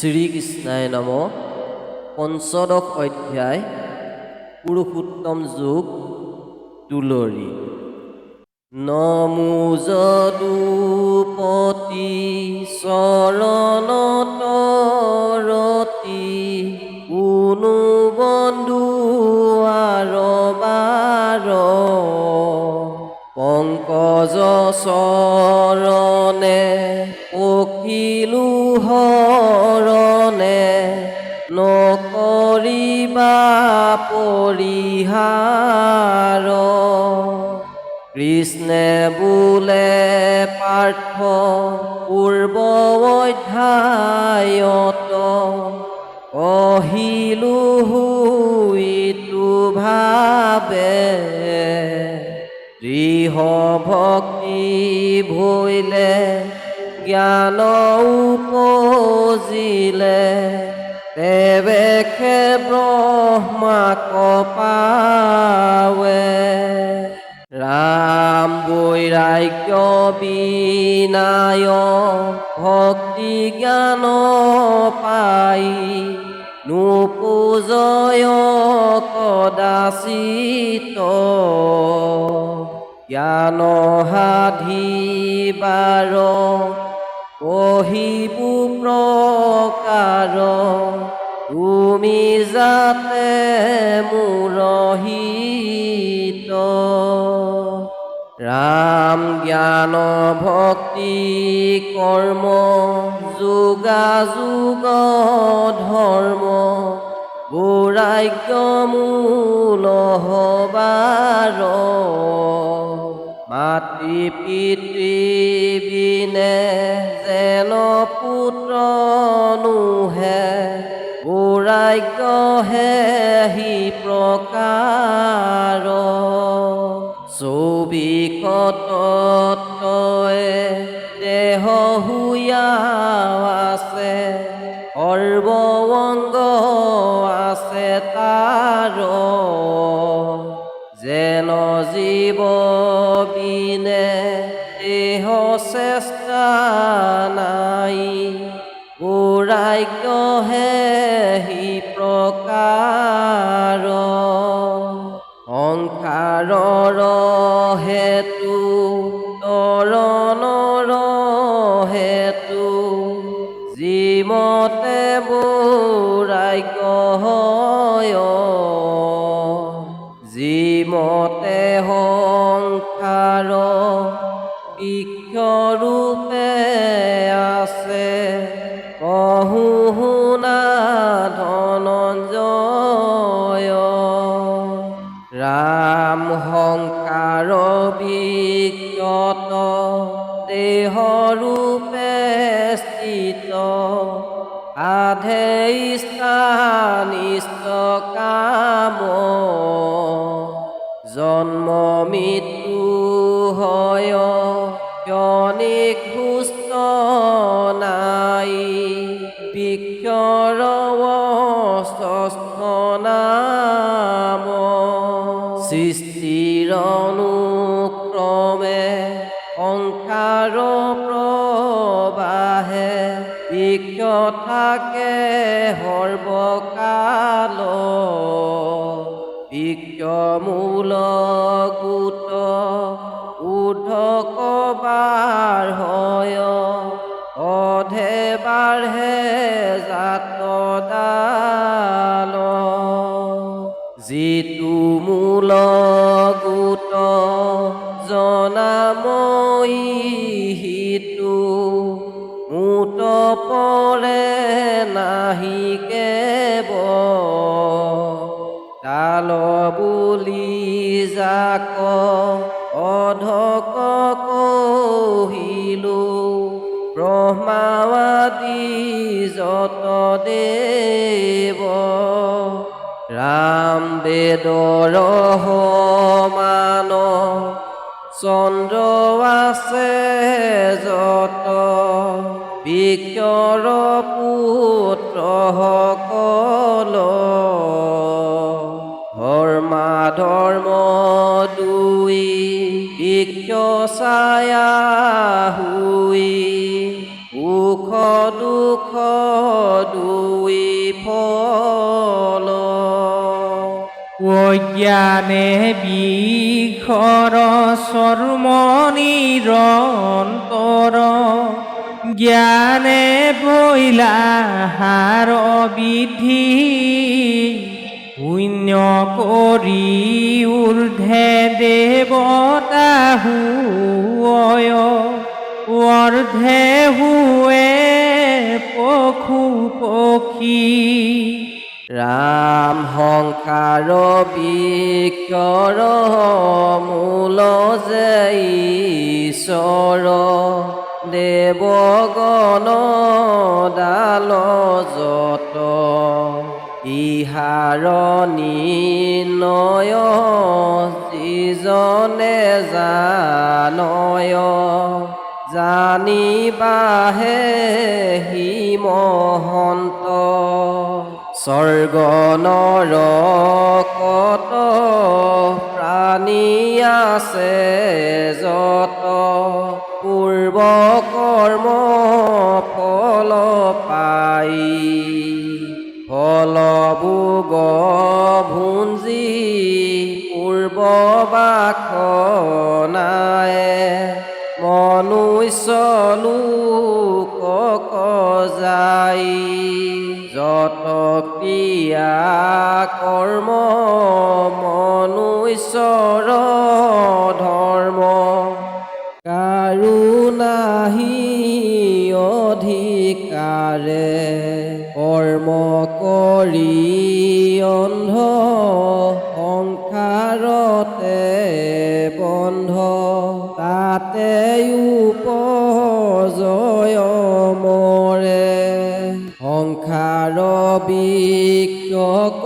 শ্ৰীকৃষ্ণায় নম। পঞ্চদশ অধ্যায় পুৰুষোত্তম যুগ তুলৰী নমো যদুপতি চৰণত ৰতি কোনো বন্ধু আৰ বাৰ পংকজ চৰণে পৰিহাৰ কৃষ্ণে বোলে পাৰ্থ পূৰ্ব অধ্যায়ত কহিলো ইটো ভাবে দৃঢ় ভক্তি ভৈলে জ্ঞান উপজিলে। তেবেখে ব্ৰহ্মাক পাৱে ৰাম বৈৰাগ্য বিনায় ভক্তি জ্ঞান পাই। নুপুজয় কদাচিত জ্ঞান সাধিবাৰ কহিবু প্ৰকাৰ তুমি যাতে মুৰহিত ৰাম জ্ঞান ভক্তি কৰ্ম যোগাযোগ ধৰ্ম বৈৰাগ্য মূল হবাৰ মাতৃ পিতৃ বিনে যেন পুত্ৰ নোহে, বৈৰাগ্যহে হি প্ৰকাৰ চৌবিকতয়ে দেহ হুয়া আছে সৰ্বংগ আছে তাৰ। যেন জীৱ সংসাৰৰ হেতু তৰণৰ হেতু যিমতে বৈৰাগ্য কহ যিমতে সংসাৰ নাম সৃষ্টিৰ অনুক্ৰমে সংসাৰ প্ৰবাহে বৃক্ষ থাকে সৰ্বকাল বৃক্ষমূল গোট উদ্ধক বাৰ হয় অধে বাঢ়ে জাত ডাল যিটো মূল গোট জনাময়ী সিটো মুঠ পৰে নাহি কেব ডাল বুলি যাক, অধক কহিলো ব্ৰহ্মাৱাদী যত দেৱ ৰাম বেদৰ সমান চন্দ্ৰ আছে যত বিক্ষৰ পুত্ৰ সকল ধৰ্মা ধৰ্ম দুই ফল। অজ্ঞানে চৰ্ম নিৰন্তৰ জ্ঞানে বইলা হাৰ বিধি। শূন্য কৰি ঊৰ্ধে দেৱতা হুয়। অৰ্ধে হুৱে পশু পক্ষী। ৰাম সংসাৰ বিকৰ মূল যে ঈশ্বৰ দেৱগণ ডাল যত। ইহাৰ নিৰ্ণয় যিজনে জানয়। জানিবাহে সি মহন্ত স্বৰ্গ নৰকত প্ৰাণী আছে যত। পূৰ্ব কৰ্ম ফল পাই। ফলভোগ ভুঞ্জি পূৰ্ব বাসনায়ে। মনুষ্য লোকক যাই। যত ক্ৰিয়া কৰ্ম মনুষ্যৰ ধৰ্ম। কাৰো নাহি অধিকাৰে কৰ্ম কৰি অন্ধ সংসাৰতে বন্ধ তাতে উপজয় মৰে সংসাৰ বিক্ষক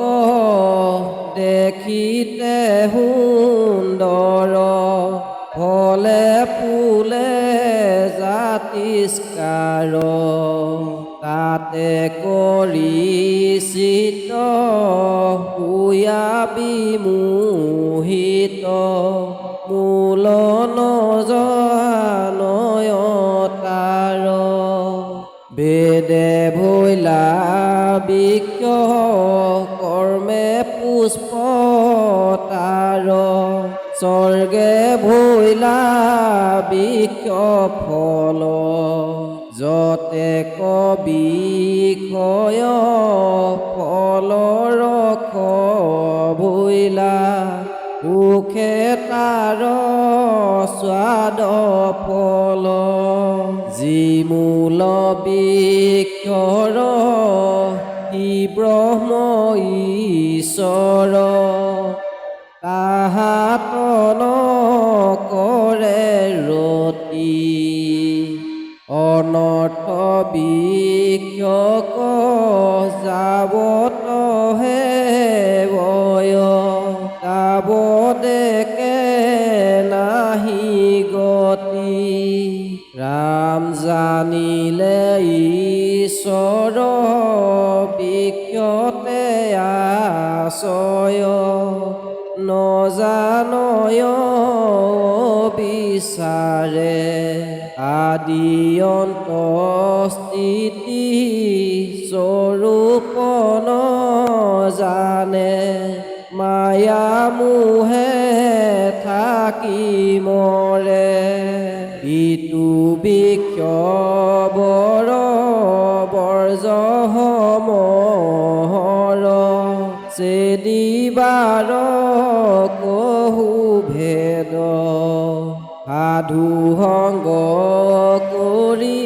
দেখিতে সুন্দৰ ফলে ফুলে জাতিষ্কাৰ তাতে কৰি চিত হুয়া বিমোহিত বেদে ভৈলা বিক্ষ কৰ্মে পুষ্প তাৰ স্বৰ্গে ভৈলা বিক্ষ ফল। যতে কবিষয় ফল ৰখ ভৈলা, সুখে তাৰ স্বাদ ফল। যি মূল বিক্ষৰ সি ব্ৰহ্ম ঈশ্বৰ তাহাতন কৰে ৰতি অনৰ্থ বিক্ষক যাবত জানিলে ঈশ্বৰ বিক্ষতে আশয় নজানয় বিচাৰে আদি অন্ত স্থিতি স্বৰূপ জানে। মায়া মোহে থাকি মৰে। বিক্ষ বৰ বৰ্জ সমহৰ চেদিবাৰ কহু ভেদ। সাধু সংগ কৰি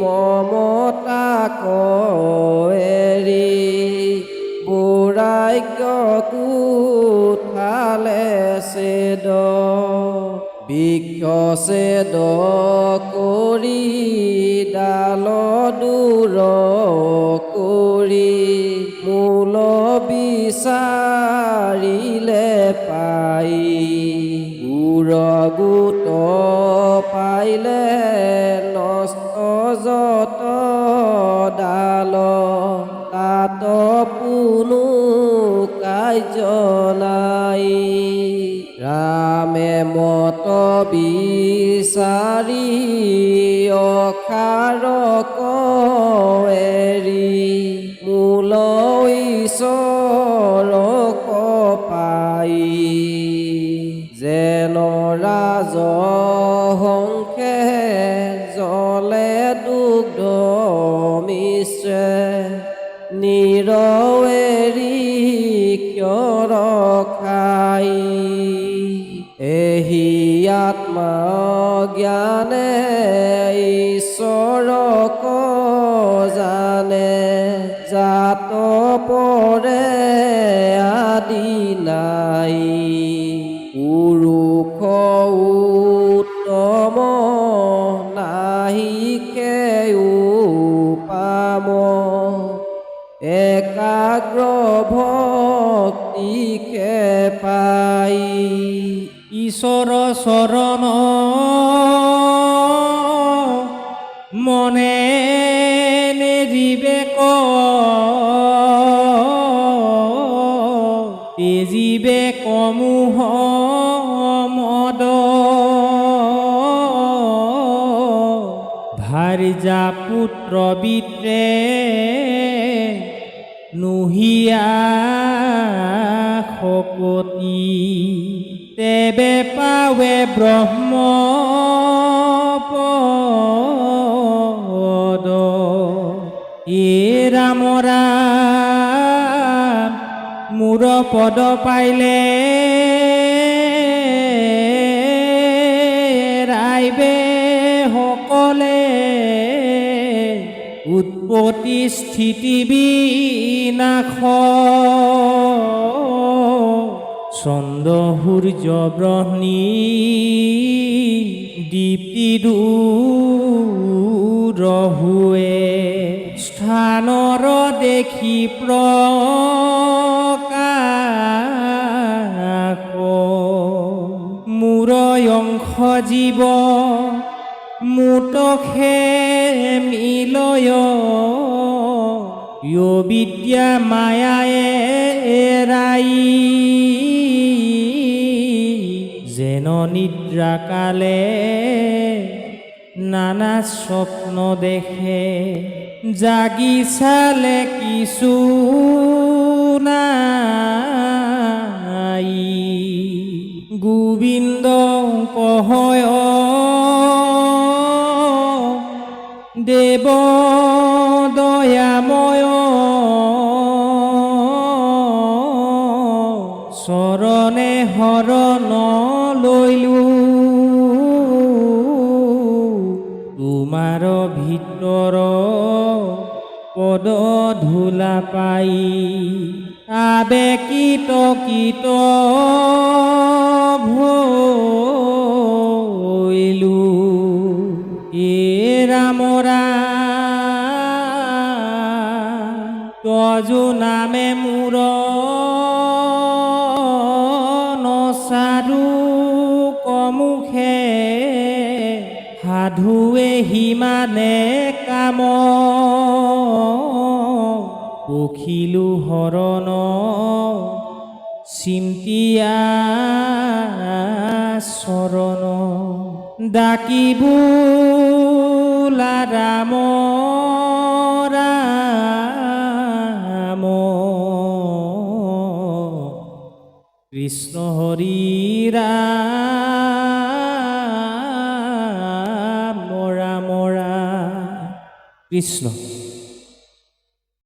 মমতা কৰি বৈৰাগ্যকো থালে চেদ। চেদ কৰি ডাল দূৰ কৰি মূল বিচাৰিলে পাই উৰগোট পাইলে নষ্ট যত ডাল। তাত পুনু কাৰ্য বিচাৰি অসাৰক এৰি মূল ঈশ্বৰক পাই যেন ৰাজ আত্মা জ্ঞানে ঈশ্বৰক জানে, জাত পৰে আদি নাই। পুৰুষ উত্তম নাহিকে পাম। একাগ্ৰ ভক্তিকে পাই ঈশ্বৰ চৰণ মনে নেজিবে ক। তেজিবে কমোহ মদ। ভাৰ্যা পুত্ৰ বিত্ৰে নুহিয়া শকতি তেবে পাৱে ব্ৰহ্ম পদ। ৰাম ৰাম পদ পাইলে ৰাইবে সকলে। উৎপত্তি স্থিতি বিনাশ চন্দ্ৰ সূৰ্য ব্ৰহ্মী দীপ্তি দূৰহুৱে স্থানৰ দেখি প্ৰকাশ মূৰ অংশ জীৱ মুতখে মিলয় য় বিদ্যা মায়ায়ে এৰাই যেন নিদ্ৰা কালে নানা স্বপ্ন দেখে জাগি চালে কিছু নাই গোবিন্দ কহয় দেৱ দয়াময় চৰণে শৰণ লৈলো তোমাৰ ভিতৰ পদ ধূলা পাই আবেকিত কিত ভৈলো তজু নামে মূৰ নচাৰু কমুখে সাধুৱে সিমানে কাম। পখিলো হৰণ চিন্তিয়া চৰণ। ডাকিবোলা ৰাম কৃষ্ণ হরিরা মরা ৰাম কৃষ্ণ।